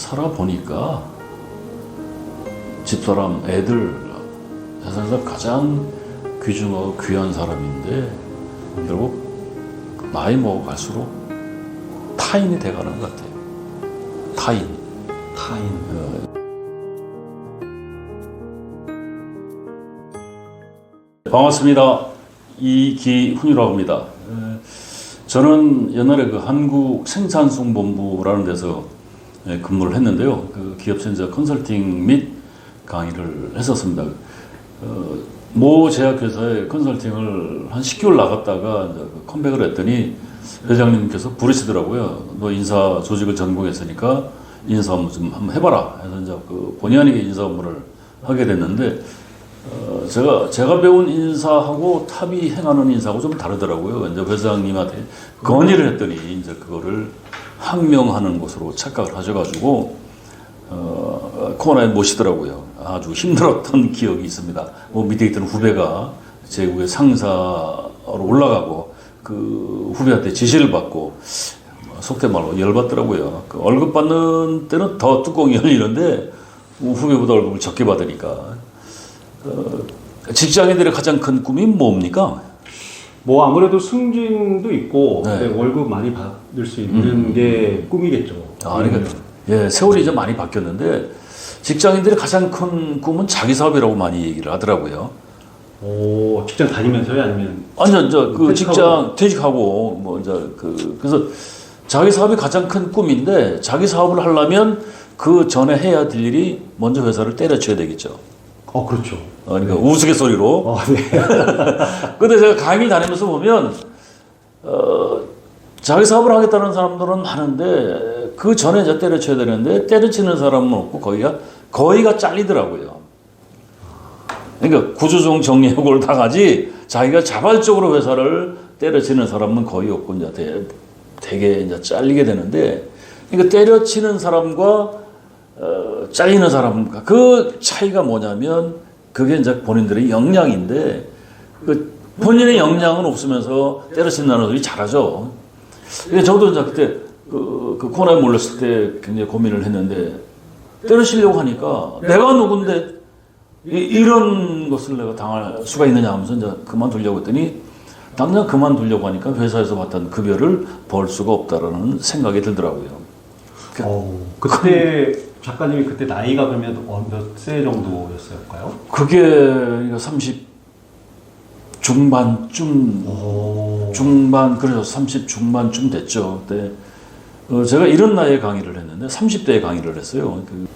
살아보니까 집사람, 애들 세상에서 가장 귀중하고 귀한 사람인데 결국 나이 먹어갈수록 타인이 돼가는 것 같아요. 타인. 타인. 반갑습니다. 이기훈이라고 합니다. 에, 저는 옛날에 그 한국 생산성본부라는 데서 에, 근무를 했는데요. 그 기업체 이제 컨설팅 및 강의를 했었습니다. 어, 모 제약회사에 컨설팅을 한 10개월 나갔다가 그 컴백을 했더니 회장님께서 부르시더라고요. 너 인사 조직을 전공했으니까 인사 업무 좀 한번 해봐라. 해서 이제 그 본의 아니게 인사 업무를 하게 됐는데 어, 제가 제가 배운 인사하고 탑이 행하는 인사하고 좀 다르더라고요. 이제 회장님한테 건의를 했더니 이제 그거를 항명하는 것으로 착각을 하셔가지고 어, 코너에 모시더라고요. 아주 힘들었던 기억이 있습니다. 뭐 밑에 있던 후배가 제 위에 상사로 올라가고 그 후배한테 지시를 받고 속된 말로 열받더라고요. 그 월급 받는 때는 더 뚜껑이 열리는데 뭐 후배보다 월급을 적게 받으니까 어, 직장인들의 가장 큰 꿈이 뭡니까? 뭐 아무래도 승진도 있고 네. 네, 월급 많이 받 을수 있는 게 꿈이겠죠. 아, 그러니까 예, 세월이 이제 많이 바뀌었는데 직장인들의 가장 큰 꿈은 자기 사업이라고 많이 얘기를 하더라고요. 오, 직장 다니면서요, 아니면 완전 저그 퇴직하고. 직장 퇴직하고 뭐 이제 그 그래서 자기 사업이 가장 큰 꿈인데 자기 사업을 하려면 그 전에 해야 될 일이 먼저 회사를 때려쳐야 되겠죠. 어, 그렇죠. 어, 그러니까 우스갯소리로. 어, 네. 근데 제가 강의 다니면서 보면 어, 자기 사업을 하겠다는 사람들은 많은데 그 전에 이제 때려쳐야 되는데 때려치는 사람은 없고 거기가 거의가 잘리더라고요. 그러니까 구조조정 정리해고를 당하지 자기가 자발적으로 회사를 때려치는 사람은 거의 없고 이제 대, 되게 이제 잘리게 되는데 그러니까 때려치는 사람과 어, 잘리는 사람 그 차이가 뭐냐면 그게 이제 본인들의 역량인데 그 본인의 역량은 없으면서 때려친다는 소리 잘하죠. 근데 저도 이제 그때 그, 그 코너에 몰렸을 때 굉장히 고민을 했는데 때려치려고 하니까 내가 누군데 이, 이런 것을 내가 당할 수가 있느냐 하면서 이제 그만두려고 했더니 당장 그만두려고 하니까 회사에서 받던 급여를 벌 수가 없다라는 생각이 들더라고요. 그- 어, 그때 작가님이 그때 나이가 그러면 어, 몇세 정도였을까요? 그게 30 중반쯤 오. 중반 그래서 30 중반쯤 됐죠. 그때 어, 제가 이런 나이에 강의를 했는데 30대에 강의를 했어요. 그,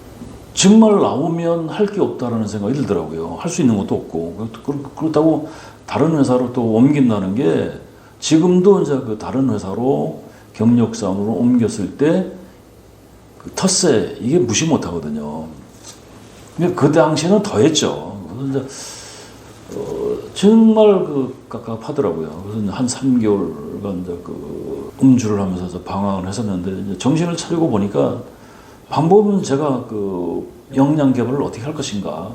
정말 나오면 할 게 없다라는 생각이 들더라고요. 할 수 있는 것도 없고 그- 그렇다고 다른 회사로 또 옮긴다는 게 지금도 이제 그 다른 회사로 경력상으로 옮겼을 때 그 텃세 이게 무시 못 하거든요. 근데 그 당시에는 더했죠. 그래서 이제 어, 정말 그 깝깝하더라고요. 그래서 한 3개월간 이제 그 음주를 하면서 방황을 했었는데 정신을 차리고 보니까 방법은 제가 그 역량 개발을 어떻게 할 것인가.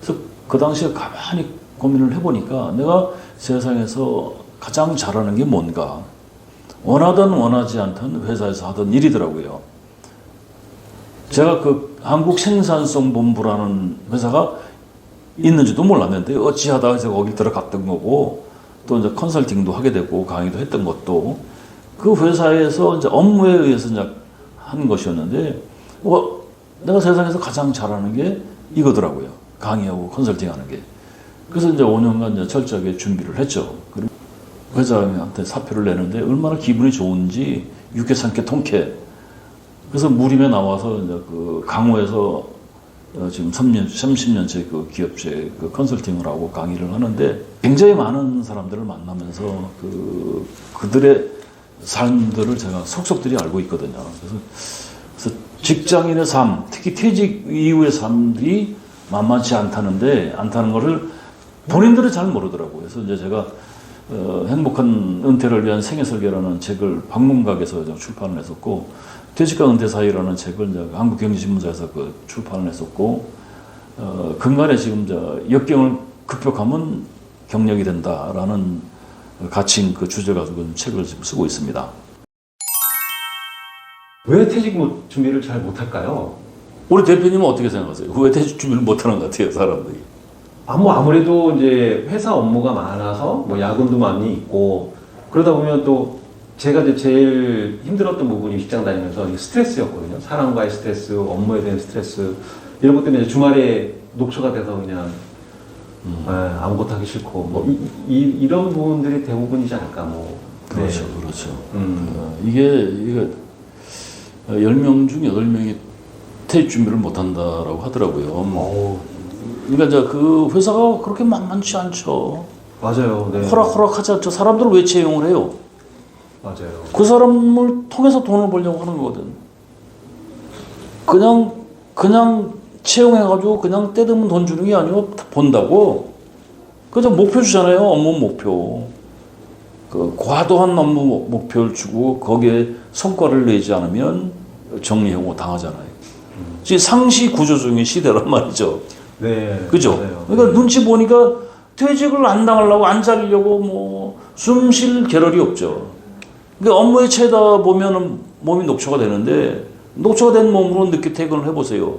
그래서 그 당시에 가만히 고민을 해보니까 내가 세상에서 가장 잘하는 게 뭔가. 원하든 원하지 않든 회사에서 하던 일이더라고요. 제가 그 한국생산성본부라는 회사가 있는지도 몰랐는데 어찌하다가 제가 거기 들어갔던 거고 또 이제 컨설팅도 하게 되고 강의도 했던 것도 그 회사에서 이제 업무에 의해서 이제 한 것이었는데 어, 내가 세상에서 가장 잘하는 게 이거더라고요. 강의하고 컨설팅하는 게. 그래서 이제 5년간 이제 철저하게 준비를 했죠. 회장한테 사표를 내는데 얼마나 기분이 좋은지 육회 삼켜 통쾌. 그래서 무림에 나와서 이제 그 강호에서 어, 지금 3년, 30년째 그 기업체 그 컨설팅을 하고 강의를 하는데 굉장히 많은 사람들을 만나면서 그 그들의 삶들을 제가 속속들이 알고 있거든요. 그래서, 그래서 직장인의 삶, 특히 퇴직 이후의 삶들이 만만치 않다는데 않다는 것을 본인들은 잘 모르더라고요. 그래서 이제 제가 어, 행복한 은퇴를 위한 생애 설계라는 책을 방문각에서 출판을 했었고 퇴직과 은퇴 사이라는 책을 이제 한국경제신문사에서 그 출판을 했었고 어, 근간에 지금 저 역경을 극복하면 경력이 된다라는 가칭 그 주제 가지고 책을 지금 쓰고 있습니다. 왜 퇴직 못- 준비를 잘 못할까요? 우리 대표님은 어떻게 생각하세요? 왜 퇴직 준비를 못하는 것 같아요, 사람들이? 아, 뭐 아무래도 이제 회사 업무가 많아서 뭐 야근도 많이 있고 그러다 보면 또 제가 이제 제일 힘들었던 부분이 직장 다니면서 이 스트레스였거든요. 사람과의 스트레스, 업무에 대한 스트레스 이런 것 때문에 주말에 녹초가 돼서 그냥 음. 예, 아무것도 하기 싫고 뭐 이, 런 부분들이 대부분이지 않을까 뭐. 그렇죠, 네. 그렇죠. 음. 어, 이게 이게 10명 중 8명이 퇴직 준비를 못 한다라고 하더라고요. 어우, 그러니까 이제 그 회사가 그렇게 만만치 않죠. 맞아요. 네. 호락호락하지 않죠. 사람들을 왜 채용을 해요? 맞아요. 그 사람을 통해서 돈을 벌려고 하는 거거든. 그냥 그냥 채용해가지고 그냥 때되면 돈 주는 게 아니고 다 본다고. 그저 목표 주잖아요. 업무 목표. 그 과도한 업무 목- 목표를 주고 거기에 성과를 내지 않으면 정리해고 당하잖아요. 지금 상시 구조적인 시대란 말이죠. 네. 그죠? 맞아요. 그러니까 눈치 보니까 퇴직을 안 당하려고 안 자르려고 뭐 숨 쉴 겨를이 없죠. 그러니까 업무에 채다 보면은 몸이 녹초가 되는데 녹초가 된 몸으로 늦게 퇴근을 해보세요.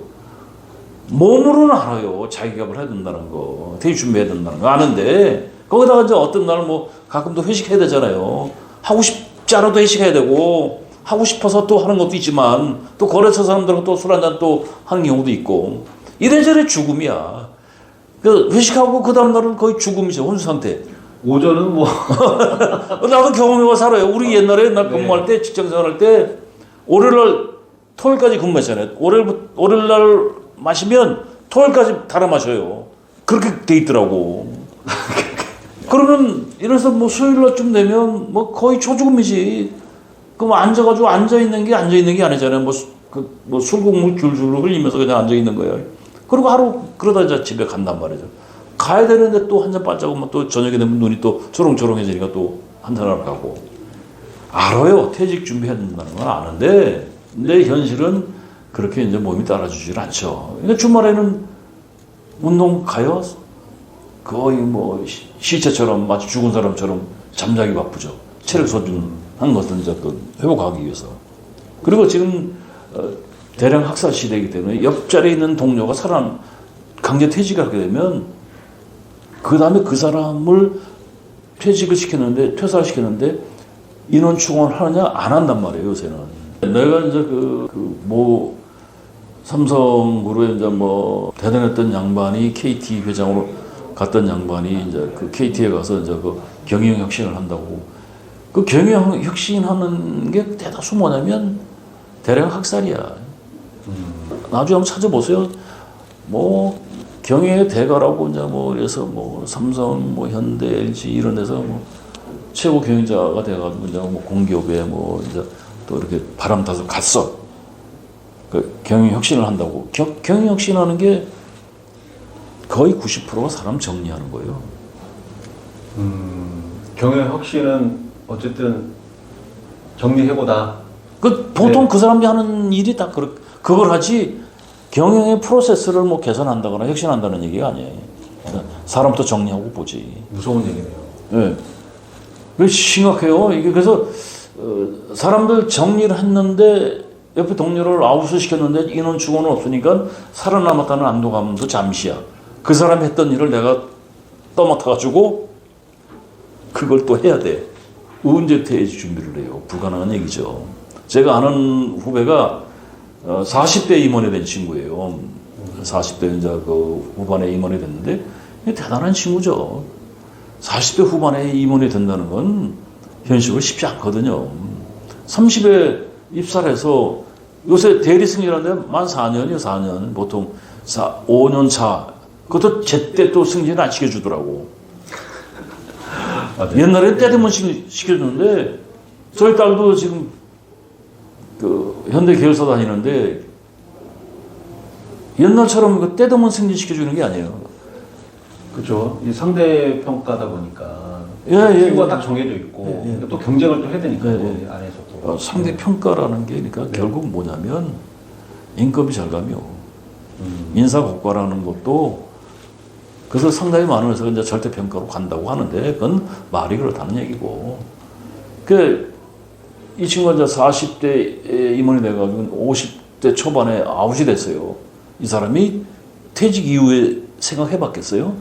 몸으로는 알아요. 자기갑을 해야 된다는 거, 퇴직 준비해야 된다는 거 아는데 거기다가 이제 어떤 날 뭐 가끔 또 회식해야 되잖아요. 하고 싶지 않아도 회식해야 되고 하고 싶어서 또 하는 것도 있지만 또 거래처 사람들하고 또술 한잔 또 하는 경우도 있고 이래저래 죽음이야. 그 회식하고 그 다음 날은 거의 죽음이죠 혼수 상태. 오전은 뭐 나도 경험해봐 살아요. 우리 옛날에 나 네. 근무할 때 직장 생활할 때 월요일날 토요일까지 근무했잖아요. 월요일 월요일날 마시면 토요일까지 달아 마셔요. 그렇게 돼 있더라고. 그러면 이래서 뭐 수요일날 쯤 되면 뭐 거의 초죽음이지. 그럼 앉아가지고 앉아 있는 게 앉아 있는 게 아니잖아요. 뭐, 수- 그, 뭐 술국물 줄줄 흘리면서 그냥 앉아 있는 거예요. 그리고 하루 그러다 이제 집에 간단 말이죠. 가야 되는데 또 한잔 빠져고 또 저녁에 되면 눈이 또 초롱초롱해지니까 또 한 잔하러 가고. 알아요. 퇴직 준비해야 된다는 건 아는데, 근데 현실은 그렇게 이제 몸이 따라주질 않죠. 그러니까 주말에는 운동 가요? 거의 뭐 시- 시체처럼 마치 죽은 사람처럼 잠자기 바쁘죠. 체력 소진한 것은 이제 그 회복하기 위해서. 그리고 지금 어, 대량 학살 시대이기 때문에 옆자리에 있는 동료가 사람 강제 퇴직을 하게 되면 그 다음에 그 사람을 퇴직을 시켰는데 퇴사를 시켰는데 인원 충원을 하느냐 안 한단 말이에요 요새는. 내가 이제 그뭐 삼성그룹에 이제 뭐 대단했던 양반이 KT 회장으로 갔던 양반이 이제 그 KT에 가서 이제 그 경영 혁신을 한다고 그 경영 혁신하는 게 대다수 뭐냐면 대량 학살이야. 나중에 한번 찾아보세요. 뭐 경영의 대가라고 이제 뭐 그래서 뭐 삼성, 뭐 현대, LG 이런 데서 뭐 최고 경영자가 돼가지고 이제 뭐 공기업에 뭐 이제 또 이렇게 바람 타서 갔어. 그 경영 혁신을 한다고. 겨- 경영 혁신하는 게 거의 90%가 사람 정리하는 거예요. 음, 경영 혁신은 어쨌든 정리해보다. 그 보통 그 사람들이 하는 일이 다 그렇 그걸 하지 경영의 프로세스를 뭐 개선한다거나 혁신한다는 얘기가 아니에요. 사람도 정리하고 보지. 무서운 얘기네요. 예. 그 심각해요. 이게 그래서 어, 사람들 정리를 했는데 옆에 동료를 아웃을 시켰는데 인원 충원은 없으니까 살아남았다는 안도감도 잠시야. 그 사람이 했던 일을 내가 떠맡아가지고 그걸 또 해야 돼. 언제 퇴직 준비를 해요? 불가능한 얘기죠. 제가 아는 후배가 어, 40대 임원이 된 친구예요. 40대 이제 그 후반에 임원이 됐는데 대단한 친구죠. 40대 후반에 임원이 된다는 건 현실로 쉽지 않거든요. 30에 입사를 해서 요새 대리 승진하는데 만 4년이요, 4년. 보통 4, 5년 차. 그것도 제때 또 승진 안 시켜주더라고. 맞아요. 옛날에 때되면 시- 시켜주는데 저희 딸도 지금 그 현대 계열사 다니는데 옛날처럼 그 때되면 승진 시켜 주는 게 아니에요. 그렇죠. 이 상대 평가다 보니까 예, 예, 예. 딱 정해져 있고 예, 예. 또 경쟁을 또 해야 되니까 예, 또 예. 안에서 또 어, 상대 평가라는 게 그러니까 결국 뭐냐면 인건비 절감이요. 인사 고과라는 것도 그래서 상당히 많은 회사가 이제 절대 평가로 간다고 하는데 그건 말이 그렇다는 얘기고. 그 이 친구가 이제 40대 임원이 돼가지고 50대 초반에 아웃이 됐어요. 이 사람이 퇴직 이후에 생각해 봤겠어요?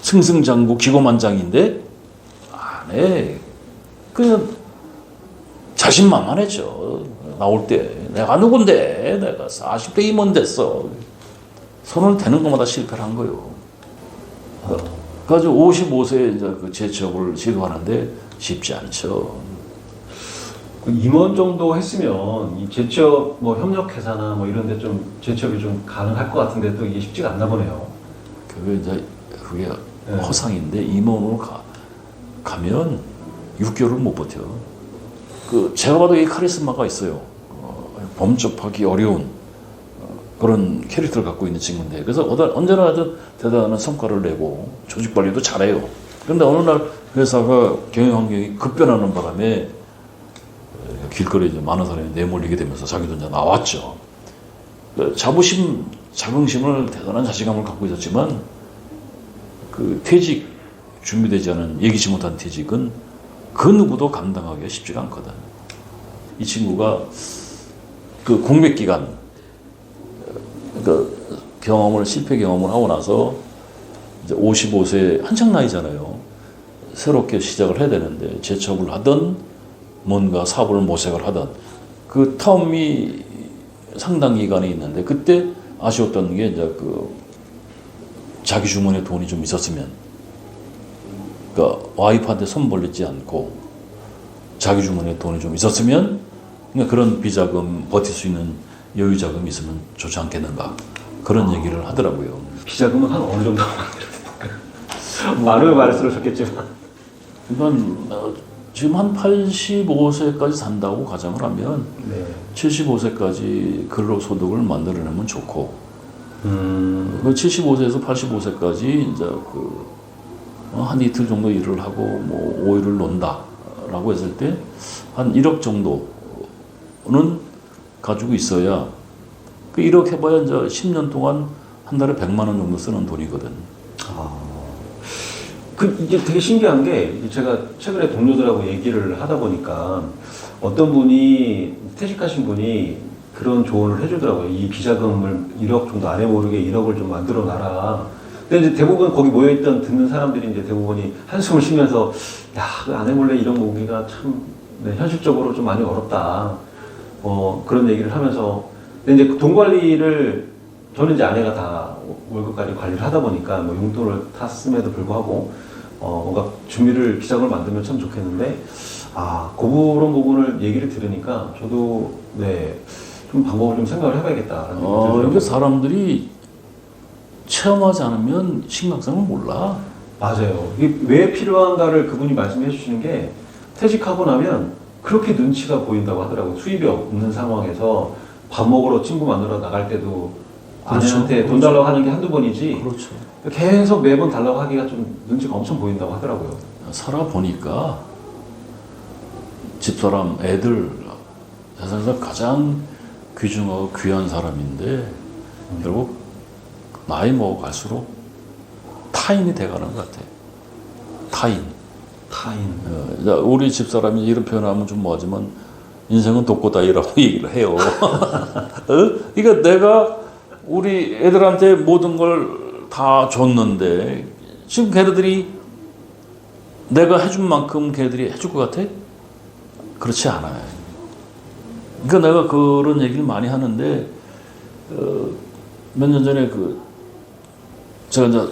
승승장구 기고만장인데 안 해. 그냥 자신만만했죠. 나올 때 내가 누군데 내가 40대 임원 됐어. 손을 대는 것마다 실패를 한 거예요. 그래가지고 55세에 이제 그 재취업을 시도하는데 쉽지 않죠. 그 임원 정도 했으면 이 재취업 뭐 협력회사나 뭐 이런 데 좀 재취업이 좀 가능할 것 같은데 또 이게 쉽지가 않나 보네요. 그게 이제 그게 네. 허상인데 임원으로 가, 가면 6개월을 못 버텨. 그 제가 봐도 이 카리스마가 있어요. 어, 범접하기 어려운 어, 그런 캐릭터를 갖고 있는 친구인데 그래서 언제나 대단한 성과를 내고 조직 관리도 잘해요. 그런데 어느 날 회사가 경영 환경이 급변하는 바람에 어, 길거리에 많은 사람이 내몰리게 되면서 자기도 이제 나왔죠. 그 자부심, 자긍심을 대단한 자신감을 갖고 있었지만 그 퇴직 준비되지 않은 예기치 못한 퇴직은 그 누구도 감당하기가 쉽지가 않거든. 이 친구가 그 공백 기간 그 경험을 실패 경험을 하고 나서 이제 55세 한창 나이잖아요. 새롭게 시작을 해야 되는데 재취업을 하든 뭔가 사업을 모색을 하든 그 텀이 상당 기간이 있는데 그때 아쉬웠던 게 이제 그 자기 주머니에 돈이 좀 있었으면 그러니까 와이프한테 손 벌리지 않고 자기 주머니에 돈이 좀 있었으면 그러니까 그런 비자금 버틸 수 있는 여유 자금이 있으면 좋지 않겠는가 그런 얘기를 하더라고요. 비자금은 한 어느 정도 만들어야 말을 말할수록 좋겠지만. 그러니까 어, 지금 한 85세까지 산다고 가정을 하면 네. 75세까지 근로소득을 만들어내면 좋고 음. 그 75세에서 85세까지 이제 그, 어, 한 이틀 정도 일을 하고 뭐 5일을 논다라고 했을 때 한 1억 정도는 가지고 있어야 그 1억 해봐야 이제 10년 동안 한 달에 100만 원 정도 쓰는 돈이거든. 그 이게 되게 신기한 게 제가 최근에 동료들하고 얘기를 하다 보니까 어떤 분이 퇴직하신 분이 그런 조언을 해주더라고요. 이 비자금을 1억 정도 안에 모르게 1억을 좀 만들어 놔라. 근데 이제 대부분 거기 모여있던 듣는 사람들이 이제 대부분이 한숨을 쉬면서 야, 그 안에 몰래 1억 모으기가 참 네, 현실적으로 좀 많이 어렵다. 어, 그런 얘기를 하면서 근데 이제 돈 관리를 저는 이제 아내가 다 월급까지 관리를 하다 보니까 뭐 용돈을 다 씀에도 불구하고 어 뭔가 준비를 비장을 만들면 참 좋겠는데 아 그런 부분을 얘기를 들으니까 저도 네좀 방법을 좀 생각을 해봐야겠다라는 어, 들더라고요. 이게 사람들이 체험하지 않으면 심각성을 몰라. 맞아요. 이게 왜 필요한가를 그분이 말씀해 주시는 게 퇴직하고 나면 그렇게 눈치가 보인다고 하더라고요. 수입이 없는 상황에서 밥 먹으러 친구 만나러 나갈 때도. 아내한테 돈 달라고 하는 게 한두 번이지 그렇죠. 계속 매번 달라고 하기가 좀 눈치가 엄청 보인다고 하더라고요. 살아보니까 집사람, 애들 세상에서 가장 귀중하고 귀한 사람인데 결국 나이 먹어갈수록 타인이 돼가는 것 같아. 타인. 타인. 어, 우리 집사람이 이런 표현하면 좀 뭐하지만 인생은 독고다이라고 얘기를 해요. 어? 그러니까 내가 우리 애들한테 모든 걸 다 줬는데 지금 걔네들이 내가 해준 만큼 걔네들이 해줄 것 같아? 그렇지 않아요. 그러니까 내가 그런 얘기를 많이 하는데 어, 몇 년 전에 그 제가 이제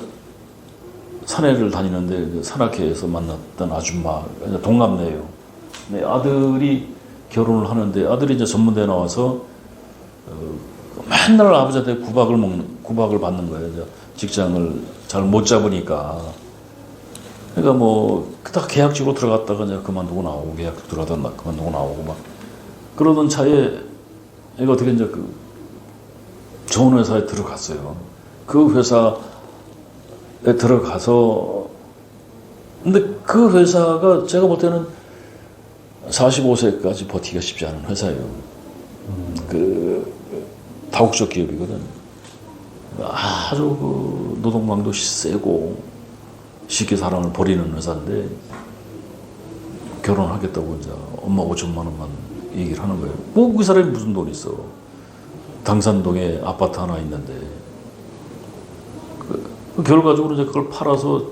산에를 다니는데 그 산악회에서 만났던 아줌마 이제 동갑내예요. 네, 아들이 결혼을 하는데 아들이 이제 전문대 에 나와서 어, 맨날 아버지한테 구박을 먹는 구박을 받는 거예요. 직장을 잘 못 잡으니까. 그러니까 뭐 딱 계약직으로 들어갔다가 이제 그만두고 나오고 계약 들어가다가 나- 그만두고 나오고 막 그러던 차에 애가 어떻게 이제 그 좋은 회사에 들어갔어요. 그 회사에 들어가서 근데 그 회사가 제가 볼 때는 45세까지 버티기가 쉽지 않은 회사예요. 그 다국적 기업이거든. 아주 그 노동망도 세고 쉽게 사람을 버리는 회사인데 결혼하겠다고 이제 엄마 5천만 원만 얘기를 하는 거예요. 뭐 그 사람이 무슨 돈 있어? 당산동에 아파트 하나 있는데 그, 그 결과적으로 이제 그걸 팔아서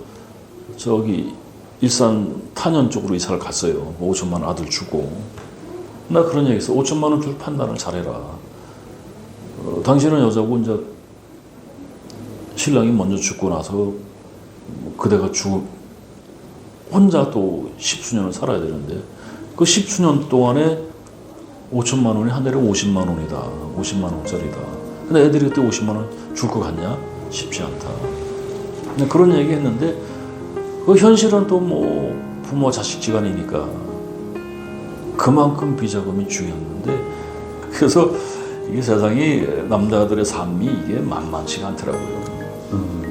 저기 일산 탄현 쪽으로 이사를 갔어요. 5천만 원 아들 주고 나 그런 얘기 했어. 5천만 원 줄 판단을 잘해라. 어, 당신은 여자고 이제 신랑이 먼저 죽고 나서 뭐 그대가 죽 혼자 또 십수년을 살아야 되는데 그 십수년 동안에 5천만 원이 한 달에 50만 원이다. 50만 원짜리다. 근데 애들이 그때 50만 원 줄 것 같냐? 쉽지 않다. 근데 그런 얘기 했는데 그 현실은 또 뭐 부모 자식 지간이니까 그만큼 비자금이 중요했는데 그래서 이게 세상이 남자들의 삶이 이게 만만치가 않더라고요. 음.